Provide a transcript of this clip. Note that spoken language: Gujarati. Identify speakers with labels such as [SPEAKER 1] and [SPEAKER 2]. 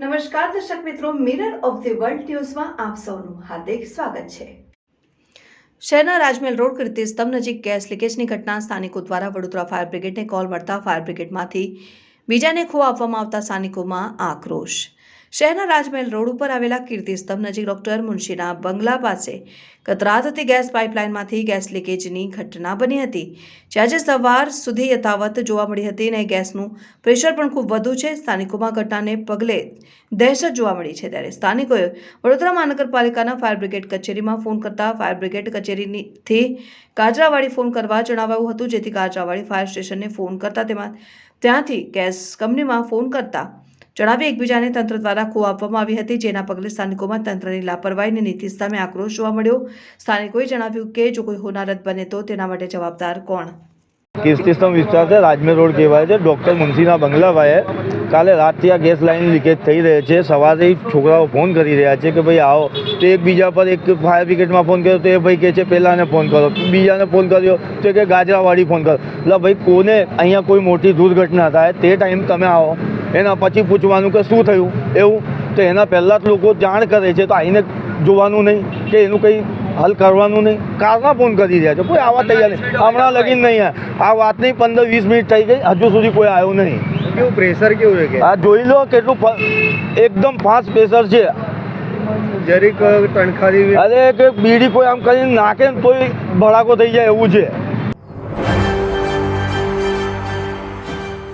[SPEAKER 1] નમસ્કાર, દર્શક મિત્રો મિરર ઓફ ધી વર્લ્ડ ન્યૂઝમાં આપ સૌનું હાર્દિક સ્વાગત છે. શહેરના રાજમહેલ રોડ કીર્તિ સ્તંભ નજીક ગેસ લીકેજની ઘટના સ્થાનિકો દ્વારા વડોદરા ફાયર બ્રિગેડને કોલ મળતા ફાયર બ્રિગેડમાંથી બીજાને ખો આપવામાં આવતા સ્થાનિકોમાં આક્રોશ. શહેરના રાજમહેલ રોડ ઉપર આવેલા કીર્તિસ્તંભ નજીક ડોક્ટર મુનશીના બંગલા પાસે ગત રાતથી ગેસ પાઇપલાઇનમાંથી ગેસ લીકેજની ઘટના બની હતી જે આજે સવાર સુધી યથાવત જોવા મળી હતી અને ગેસનું પ્રેશર પણ ખૂબ વધુ છે. સ્થાનિકોમાં ઘટનાને પગલે દહેશત જોવા મળી છે. ત્યારે સ્થાનિકોએ વડોદરા મહાનગરપાલિકાના ફાયર બ્રિગેડ કચેરીમાં ફોન કરતા ફાયર બ્રિગેડ કચેરીથી કાજરાવાડી ફોન કરવા જણાવાયું હતું, જેથી કાજરાવાડી ફાયર સ્ટેશનને ફોન કરતા તેમાં ત્યાંથી ગેસ કંપનીમાં ફોન કરતા જણાવી એકબીજાને તંત્ર દ્વારા ખો આપવામાં આવી હતી, જેના પગલે સ્થાનિકોમાં તંત્રની લાપરવાહીની નીતિ સામે આક્રોશ જોવા મળ્યો. સ્થાનિકોએ જણાવ્યું કે જો કોઈ હોનારત બને તો તેના માટે જવાબદાર કોણ?
[SPEAKER 2] કીર્તિસ્તંભ વિસ્તાર છે? રાજમેર રોડ કહેવાય છે. ડૉક્ટર મુનશીના બંગલાભાઈએ કાલે રાતથી આ ગેસ લાઇન લીકેજ થઈ રહે છે. સવારે છોકરાઓ ફોન કરી રહ્યા છે કે ભાઈ આવો. તો એકબીજા પર એક ફાયર બ્રિગેડમાં ફોન કર્યો. તો એ ભાઈ કહે છે પહેલાંને ફોન કરો. બીજાને ફોન કર્યો. તો કે ગાજરાવાડી ફોન કરો. એટલે ભાઈ, કોને અહીંયા કોઈ મોટી દુર્ઘટના થાય તે ટાઈમ તમે આવો. એના પછી પૂછવાનું કે શું થયું? એવું? તો એના પહેલાં જ લોકો જાણ કરે છે તો આવીને જોવાનું નહીં કે એનું કંઈ હલ કરવાનું નહીં. કારના ફોન કરી રહ્યા છે. કોઈ આવા તૈયાર નહીં. હમણાં લગીન નહીં આ. વાતની પંદર વીસ મિનિટ થઈ ગઈ. હજુ સુધી કોઈ આવ્યું નહીં.
[SPEAKER 3] કેવું પ્રેશર કેવું છે
[SPEAKER 2] આ જોઈ લો કેટલું એકદમ ફાસ્ટ પ્રેશર છે.
[SPEAKER 3] જરીક તણખારી
[SPEAKER 2] અરે કે બીડી કોઈ આમ કરીને નાખે ને તોય ભડાકો થઈ જાય એવું છે.